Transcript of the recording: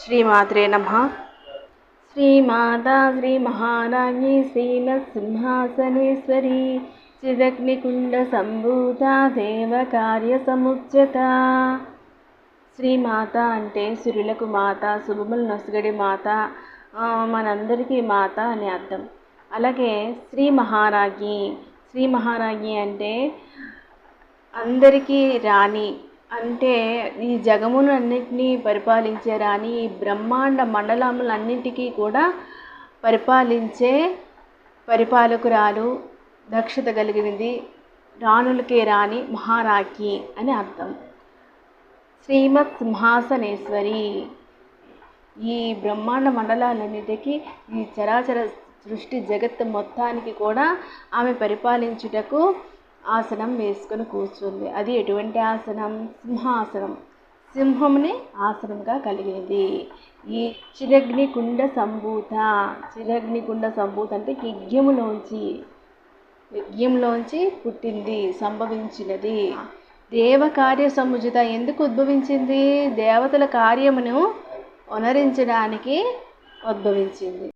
శ్రీమాత్రే నమ. శ్రీమాత శ్రీ మహారాజ్ఞి శ్రీమత్సింహాసనేశ్వరి చిదగ్నికుండ సంభూత దేవ కార్య సముచ్యత శ్రీమాత అంటే సురులకు మాత శుభములు నొసగడి మాత మనందరికీ మాత అని అర్థం. అలాగే శ్రీ మహారాజ్ఞి శ్రీ మహారాజ్ఞి అంటే అందరికీ రాణి అంటే ఈ జగమునన్నిటినీ పరిపాలించే రాణి ఈ బ్రహ్మాండ మండలములన్నిటికీ కూడా పరిపాలించే పరిపాలకురాలు దక్షత కలిగినది రాణులకే రాణి మహారాఖి అని అర్థం. శ్రీమత్ సింహాసనేశ్వరి ఈ బ్రహ్మాండ మండలాలన్నిటికీ ఈ చరాచర సృష్టి జగత్తు మొత్తానికి కూడా ఆమె పరిపాలించుటకు ఆసనం వేసుకొని కూర్చుంది. అది ఎటువంటి ఆసనం? సింహాసనం. సింహంని ఆసనంగా కలిగినది ఈ చిరగ్ని కుండ సంభూత. చిరగ్ని కుండ సంభూత అంటే యజ్ఞములోంచి యజ్ఞంలోంచి పుట్టింది సంభవించినది. దేవ కార్య సముచిత ఎందుకు ఉద్భవించింది? దేవతల కార్యమును వనరించడానికి ఉద్భవించింది.